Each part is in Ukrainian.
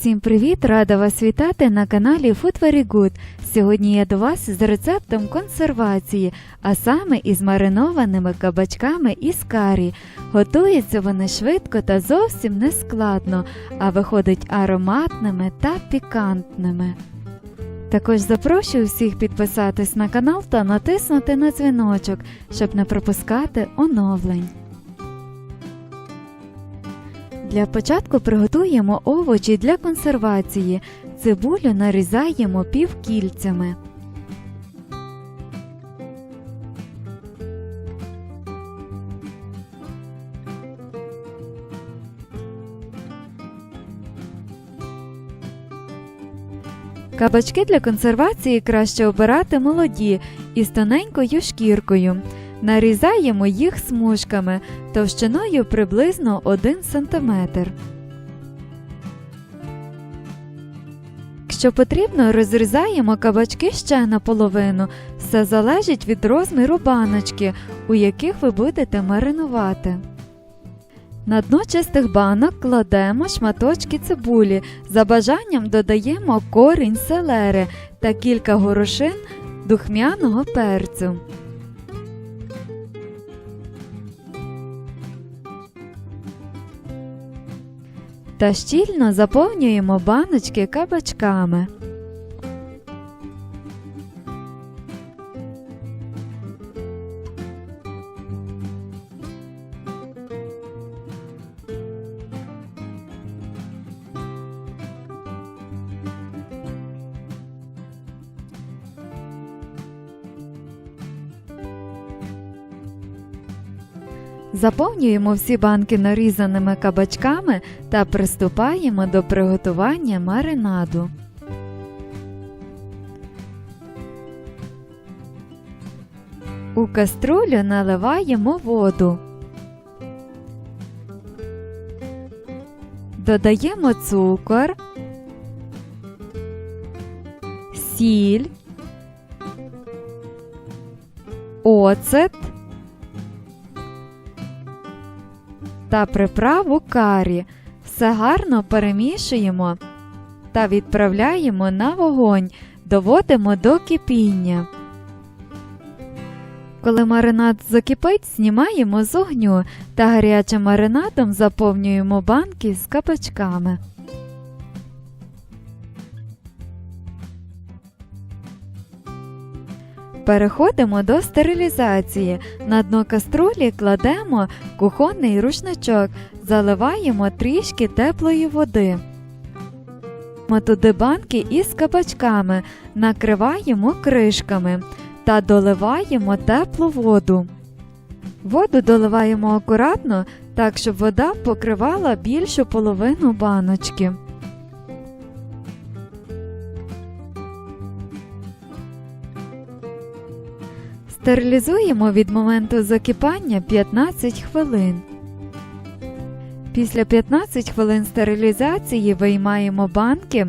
Всім привіт! Рада вас вітати на каналі Food Very Good. Сьогодні я до вас з рецептом консервації, а саме із маринованими кабачками із карі. Готуються вони швидко та зовсім не складно, а виходять ароматними та пікантними. Також запрошую всіх підписатись на канал та натиснути на дзвіночок, щоб не пропускати оновлень. Для початку приготуємо овочі для консервації. Цибулю нарізаємо півкільцями. Кабачки для консервації краще обирати молоді із тоненькою шкіркою. Нарізаємо їх смужками товщиною приблизно 1 см. Якщо потрібно, розрізаємо кабачки ще наполовину. Все залежить від розміру баночки, у яких ви будете маринувати. На дно чистих банок кладемо шматочки цибулі. За бажанням додаємо корінь селери та кілька горошин духмяного перцю. Та щільно заповнюємо баночки кабачками. Заповнюємо всі банки нарізаними кабачками та приступаємо до приготування маринаду. У каструлю наливаємо воду. Додаємо цукор, сіль, оцет та приправу карі. Все гарно перемішуємо та відправляємо на вогонь, доводимо до кипіння. Коли маринад закипить, знімаємо з огню та гарячим маринадом заповнюємо банки з кабачками. Переходимо до стерилізації. На дно каструлі кладемо кухонний рушничок, заливаємо трішки теплої води. Туди банки із кабачками, накриваємо кришками та доливаємо теплу воду. Воду доливаємо акуратно, так щоб вода покривала більшу половину баночки. Стерилізуємо від моменту закипання 15 хвилин. Після 15 хвилин стерилізації виймаємо банки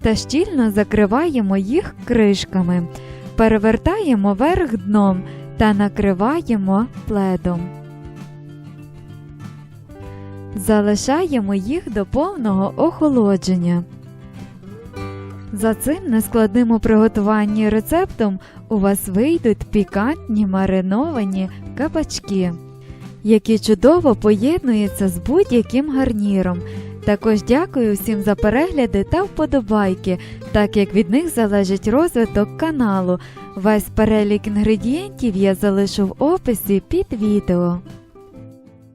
та щільно закриваємо їх кришками, перевертаємо верх дном та накриваємо пледом. Залишаємо їх до повного охолодження. За цим нескладним у приготуванні рецептом у вас вийдуть пікантні мариновані кабачки, які чудово поєднуються з будь-яким гарніром. Також дякую всім за перегляди та вподобайки, так як від них залежить розвиток каналу. Весь перелік інгредієнтів я залишу в описі під відео.